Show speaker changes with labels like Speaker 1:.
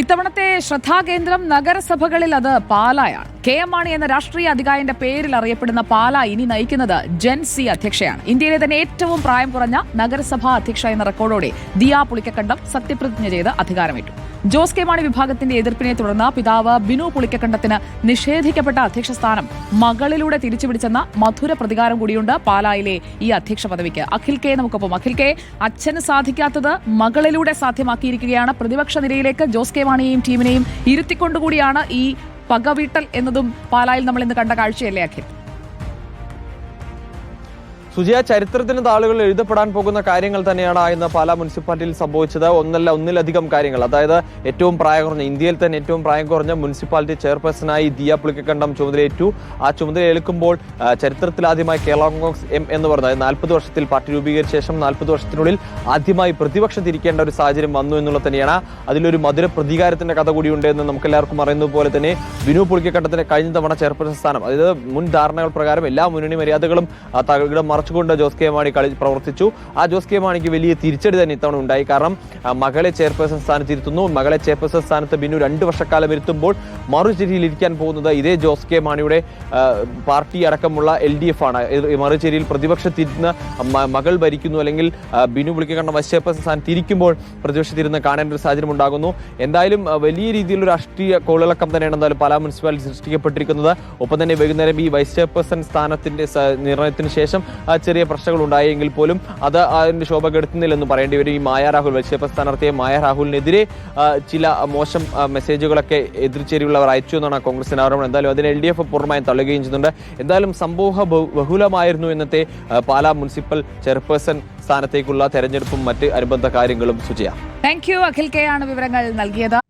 Speaker 1: ഇത്തവണത്തെ ശ്രദ്ധാകേന്ദ്രം നഗരസഭകളിൽ അത് പാലായാണ്. K M Mani എന്ന രാഷ്ട്രീയ അധികാരിന്റെ പേരിൽ അറിയപ്പെടുന്ന പാല ഇനി നയിക്കുന്നത് ജെൻ സി അധ്യക്ഷയാണ്. ഇന്ത്യയിലെ തന്നെ ഏറ്റവും പ്രായം കുറഞ്ഞ നഗരസഭാ അധ്യക്ഷ എന്ന റെക്കോർഡോടെ ദിയാ പുളിക്കക്കണ്ടം സത്യപ്രതിജ്ഞ ചെയ്ത് അധികാരമേറ്റു. ജോസ് കെ മാണി വിഭാഗത്തിന്റെ എതിർപ്പിനെ തുടർന്ന് പിതാവ് ബിനു പുളിക്കക്കണ്ടത്തിന് നിഷേധിക്കപ്പെട്ട അധ്യക്ഷ സ്ഥാനം മകളിലൂടെ തിരിച്ചുപിടിച്ചെന്ന മധുര പ്രതികാരം കൂടിയുണ്ട് പാലായിലെ ഈ അധ്യക്ഷ പദവിക്ക്. അഖിൽ കെ നമുക്കൊപ്പം. അഖിൽ കെ അച്ഛന് സാധിക്കാത്തത് മകളിലൂടെ സാധ്യമാക്കിയിരിക്കുകയാണ്. പ്രതിപക്ഷ നിരയിലേക്ക് ജോസ് കെ മാണിയെയും ടീമിനെയും ഇരുത്തിക്കൊണ്ടുകൂടിയാണ് ഈ പകവീട്ടൽ എന്നതും പാലായിൽ നമ്മൾ ഇന്ന് കണ്ട കാഴ്ചയല്ലേ അഖിൽ?
Speaker 2: സുജിയ ചരിത്രത്തിന് താളുകൾ എഴുതപ്പെടാൻ പോകുന്ന കാര്യങ്ങൾ തന്നെയാണ് ഇന്ന് പാലാ മുനിസിപ്പാലിറ്റിയിൽ സംഭവിച്ചത്. ഒന്നല്ല ഒന്നിലധികം കാര്യങ്ങൾ. അതായത് ഏറ്റവും പ്രായം കുറഞ്ഞ ഇന്ത്യയിൽ തന്നെ ഏറ്റവും പ്രായം കുറഞ്ഞ മുനിസിപ്പാലിറ്റി ചെയർപേഴ്സണായി ദിയ പുളിക്കണ്ടം ചുമതലയേറ്റു. ആ ചുമതല ഏൽക്കുമ്പോൾ ചരിത്രത്തിലാദ്യമായി കേരള കോൺഗ്രസ് എം എന്ന് പറഞ്ഞത് നാൽപ്പത് വർഷത്തിൽ പാർട്ടി രൂപീകരിച്ച ശേഷം നാൽപ്പത് വർഷത്തിനുള്ളിൽ ആദ്യമായി പ്രതിപക്ഷത്തിരിക്കേണ്ട ഒരു സാഹചര്യം വന്നു എന്നുള്ളത് തന്നെയാണ്. അതിലൊരു മധുര പ്രതികാരത്തിന്റെ കഥ കൂടിയുണ്ട് എന്ന് നമുക്ക് എല്ലാവർക്കും അറിയുന്നത് പോലെ തന്നെ വിനു പുളിക്കണ്ടത്തിന്റെ കഴിഞ്ഞ തവണ ചെയർപേഴ്സൺ സ്ഥാനം അതായത് മുൻ ധാരണകൾ പ്രകാരം എല്ലാ മുന്നണി മര്യാദകളും തകിടം മറച്ചുകൊണ്ട് ജോസ് കെ മാണി കളി പ്രവർത്തിച്ചു. ആ ജോസ് കെ മാണിക്ക് വലിയ തിരിച്ചടി തന്നെ ഇത്തവണ ഉണ്ടായി. കാരണം മകളെ ചെയർപേഴ്സൺ സ്ഥാനത്ത് ഇരുത്തുന്നു മകളെ ചെയർപേഴ്സൺ സ്ഥാനത്ത് ബിനു രണ്ട് വർഷക്കാലം ഇരുത്തുമ്പോൾ മറുചേരിയിൽ ഇരിക്കാൻ പോകുന്നത് ഇതേ ജോസ് കെ മാണിയുടെ പാർട്ടി അടക്കമുള്ള എൽ ഡി എഫ് ആണ്. മറുചേരിയിൽ പ്രതിപക്ഷത്തിരുന്ന് മകൾ ഭരിക്കുന്നു അല്ലെങ്കിൽ ബിനു വിളിക്കണ്ട വൈസ് ചെയർപേഴ്സൺ സ്ഥാനത്ത് ഇരിക്കുമ്പോൾ പ്രതിപക്ഷത്തിരുന്ന് കാണേണ്ട ഒരു സാഹചര്യം ഉണ്ടാകുന്നു. എന്തായാലും വലിയ രീതിയിലുള്ള രാഷ്ട്രീയ കോളിളക്കം തന്നെയാണ് എന്തായാലും പല മുനിസിപ്പാലിറ്റി സൃഷ്ടിക്കപ്പെട്ടിരിക്കുന്നത്. ഒപ്പം തന്നെ വൈകുന്നേരം ഈ വൈസ് ചെയർപേഴ്സൺ സ്ഥാനത്തിന്റെ നിർണയത്തിന് ശേഷം ചെറിയ പ്രശ്നങ്ങൾ ഉണ്ടായെങ്കിൽ പോലും അത് അതിന്റെ ശോഭ കെടുത്തുന്നില്ലെന്ന് പറയേണ്ടി വരും. ഈ മായ രാഹുൽ വൈസ് സ്ഥാനാർത്ഥിയെ മായ രാഹുലിനെതിരെ ചില മോശം മെസ്സേജുകളൊക്കെ എതിർചേരിയുള്ളവർ അയച്ചു എന്നാണ് കോൺഗ്രസിന്റെ ആരോപണം. എന്തായാലും അതിനെ എൽ ഡി എഫ് പൂർണമായും തള്ളുകയും ചെയ്യുന്നുണ്ട്. എന്തായാലും ബഹു- ബഹുലമായിരുന്നു ഇന്നത്തെ പാലാ മുനിസിപ്പൽ ചെയർപേഴ്സൺ സ്ഥാനത്തേക്കുള്ള തെരഞ്ഞെടുപ്പും മറ്റ് അനുബന്ധ കാര്യങ്ങളും സുചിയ
Speaker 1: താങ്ക് യു അഖിൽ കെ ആണ് വിവരങ്ങൾ നൽകിയത്.